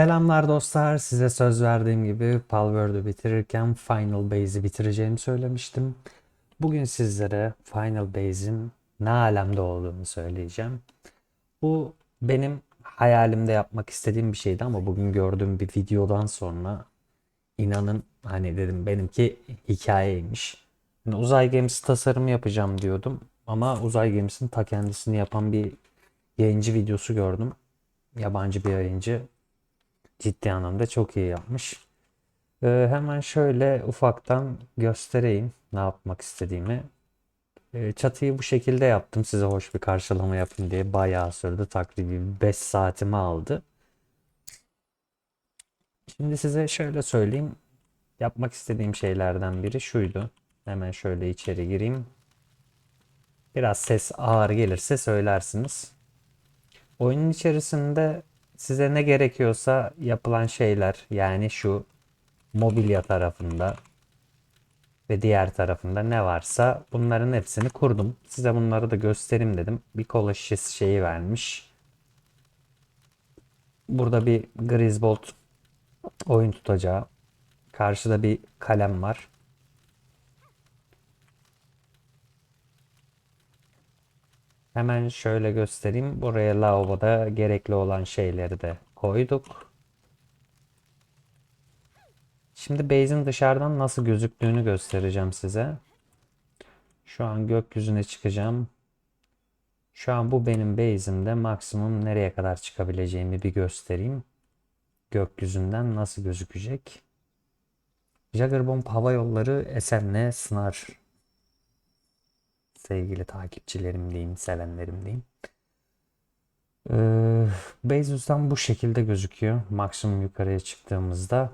Selamlar dostlar. Size söz verdiğim gibi Palworld'u bitirirken Final Base'i bitireceğimi söylemiştim. Bugün sizlere Final Base'in ne alemde olduğunu söyleyeceğim. Bu benim hayalimde yapmak istediğim bir şeydi ama bugün gördüğüm bir videodan sonra inanın hani dedim benimki hikayeymiş. Yani uzay gemisi tasarımı yapacağım diyordum ama uzay gemisinin ta kendisini yapan bir yayıncı videosu gördüm. Yabancı bir yayıncı ciddi anlamda çok iyi yapmış. Ee, hemen şöyle ufaktan göstereyim ne yapmak istediğimi. Ee, çatıyı bu şekilde yaptım size hoş bir karşılama yapayım diye. Bayağı sürdü. Takribi 5 saatimi aldı. Şimdi size şöyle söyleyeyim. Yapmak istediğim şeylerden biri şuydu. Hemen şöyle içeri gireyim. Biraz ses ağır gelirse söylersiniz. Oyunun içerisinde size ne gerekiyorsa yapılan şeyler yani şu mobilya tarafında ve diğer tarafında ne varsa bunların hepsini kurdum. Size bunları da göstereyim dedim. Bir kola şişesi şeyi vermiş. Burada bir Grisbolt oyun tutacağı. Karşıda bir kalem var. Hemen şöyle göstereyim. Buraya lavaboda gerekli olan şeyleri de koyduk. Şimdi base'in dışarıdan nasıl gözüktüğünü göstereceğim size. Şu an gökyüzüne çıkacağım. Şu an bu benim base'imde maksimum nereye kadar çıkabileceğimi bir göstereyim. Gökyüzünden nasıl gözükecek. Jaggerbomb Hava Yolları Esen'le sınar sevgili takipçilerim diyeyim, sevenlerim diyeyim. Ee, Bezos'tan bu şekilde gözüküyor. Maksimum yukarıya çıktığımızda.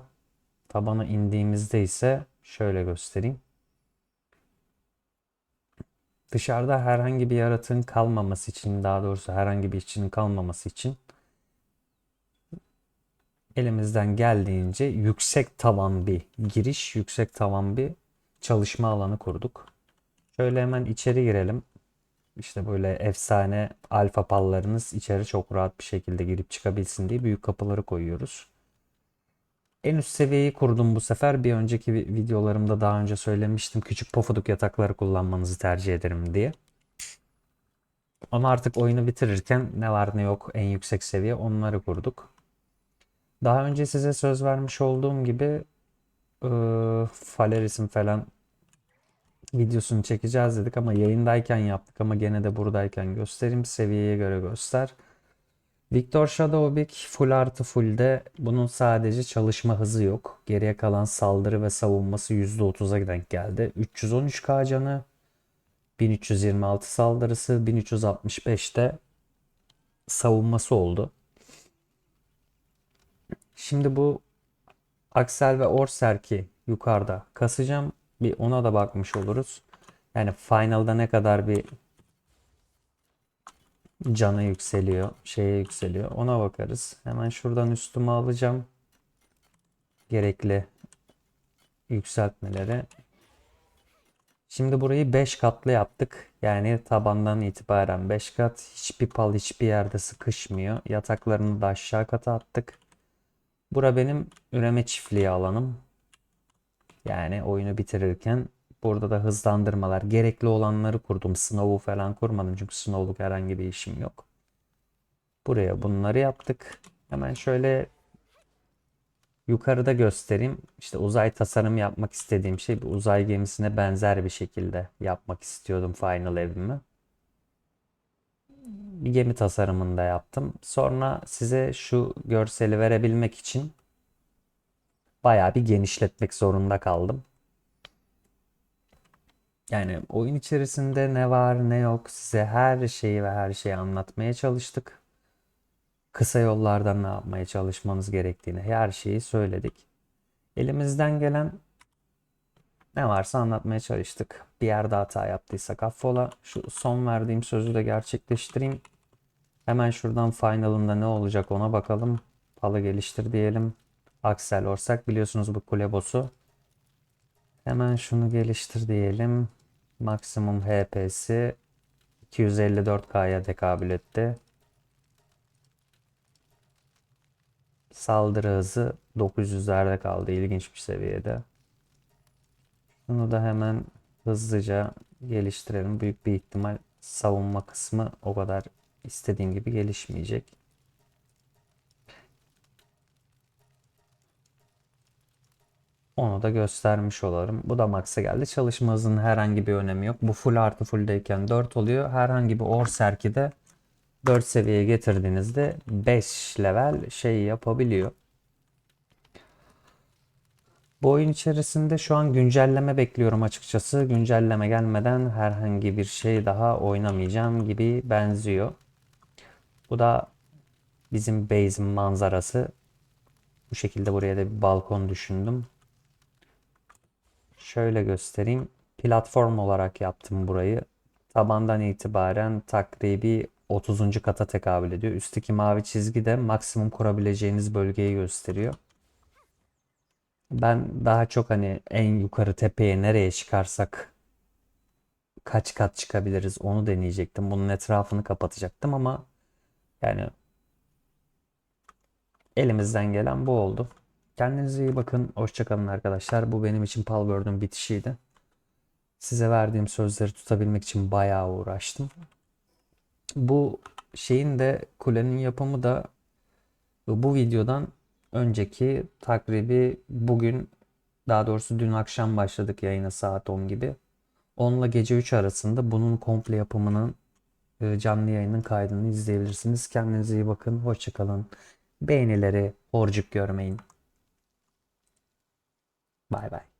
Tabana indiğimizde ise şöyle göstereyim. Dışarıda herhangi bir yaratığın kalmaması için, daha doğrusu herhangi bir işçinin kalmaması için elimizden geldiğince yüksek tavan bir giriş, yüksek tavan bir çalışma alanı kurduk. Şöyle hemen içeri girelim. İşte böyle efsane alfa pallarınız içeri çok rahat bir şekilde girip çıkabilsin diye büyük kapıları koyuyoruz. En üst seviyeyi kurdum bu sefer. Bir önceki videolarımda daha önce söylemiştim. Küçük pofuduk yatakları kullanmanızı tercih ederim diye. Ama artık oyunu bitirirken ne var ne yok en yüksek seviye onları kurduk. Daha önce size söz vermiş olduğum gibi e, Faleris'in falan videosunu çekeceğiz dedik ama yayındayken yaptık ama gene de buradayken göstereyim seviyeye göre göster. Victor Shadowbeak full artı full'de bunun sadece çalışma hızı yok. Geriye kalan saldırı ve savunması %30'a denk geldi. 313k canı, 1326 saldırısı, 1365'te savunması oldu. Şimdi bu Axel ve Orserk'i yukarıda kasacağım. Bir ona da bakmış oluruz. Yani finalda ne kadar bir canı yükseliyor, şeye yükseliyor. Ona bakarız. Hemen şuradan üstüme alacağım. Gerekli yükseltmeleri. Şimdi burayı 5 katlı yaptık. Yani tabandan itibaren 5 kat. Hiçbir pal hiçbir yerde sıkışmıyor. Yataklarını da aşağı kata attık. Bura benim üreme çiftliği alanım. Yani oyunu bitirirken burada da hızlandırmalar gerekli olanları kurdum. Snow'u falan kurmadım çünkü Snow'luk herhangi bir işim yok. Buraya bunları yaptık. Hemen şöyle yukarıda göstereyim. İşte uzay tasarım yapmak istediğim şey bir uzay gemisine benzer bir şekilde yapmak istiyordum final evimi. Bir gemi tasarımında yaptım. Sonra size şu görseli verebilmek için bayağı bir genişletmek zorunda kaldım. Yani oyun içerisinde ne var ne yok size her şeyi ve her şeyi anlatmaya çalıştık. Kısa yollardan ne yapmaya çalışmanız gerektiğini her şeyi söyledik. Elimizden gelen ne varsa anlatmaya çalıştık. Bir yerde hata yaptıysak affola. Şu son verdiğim sözü de gerçekleştireyim. Hemen şuradan finalında ne olacak ona bakalım. Palı geliştir diyelim. Axel Orsak biliyorsunuz bu kule. Hemen şunu geliştir diyelim. Maksimum HP'si 254K'ya tekabül etti. Saldırı hızı 900'lerde kaldı. İlginç bir seviyede. Bunu da hemen hızlıca geliştirelim. Büyük bir ihtimal savunma kısmı o kadar istediğim gibi gelişmeyecek. Onu da göstermiş olalım. Bu da max'a geldi. Çalışma hızının herhangi bir önemi yok. Bu full artı fulldeyken 4 oluyor. Herhangi bir or serkide 4 seviyeye getirdiğinizde 5 level şey yapabiliyor. Bu oyun içerisinde şu an güncelleme bekliyorum açıkçası. Güncelleme gelmeden herhangi bir şey daha oynamayacağım gibi benziyor. Bu da bizim base'in manzarası. Bu şekilde buraya da bir balkon düşündüm. Şöyle göstereyim. Platform olarak yaptım burayı. Tabandan itibaren takribi 30. kata tekabül ediyor. Üstteki mavi çizgi de maksimum kurabileceğiniz bölgeyi gösteriyor. Ben daha çok hani en yukarı tepeye nereye çıkarsak kaç kat çıkabiliriz onu deneyecektim. Bunun etrafını kapatacaktım ama yani elimizden gelen bu oldu. Kendinize iyi bakın. Hoşçakalın arkadaşlar. Bu benim için Palworld'un bitişiydi. Size verdiğim sözleri tutabilmek için bayağı uğraştım. Bu şeyin de kulenin yapımı da bu videodan önceki takribi bugün daha doğrusu dün akşam başladık yayına saat 10 gibi. 10 ile gece 3 arasında bunun komple yapımının e, canlı yayının kaydını izleyebilirsiniz. Kendinize iyi bakın. Hoşçakalın. Beğenileri horcuk görmeyin. Bay bay.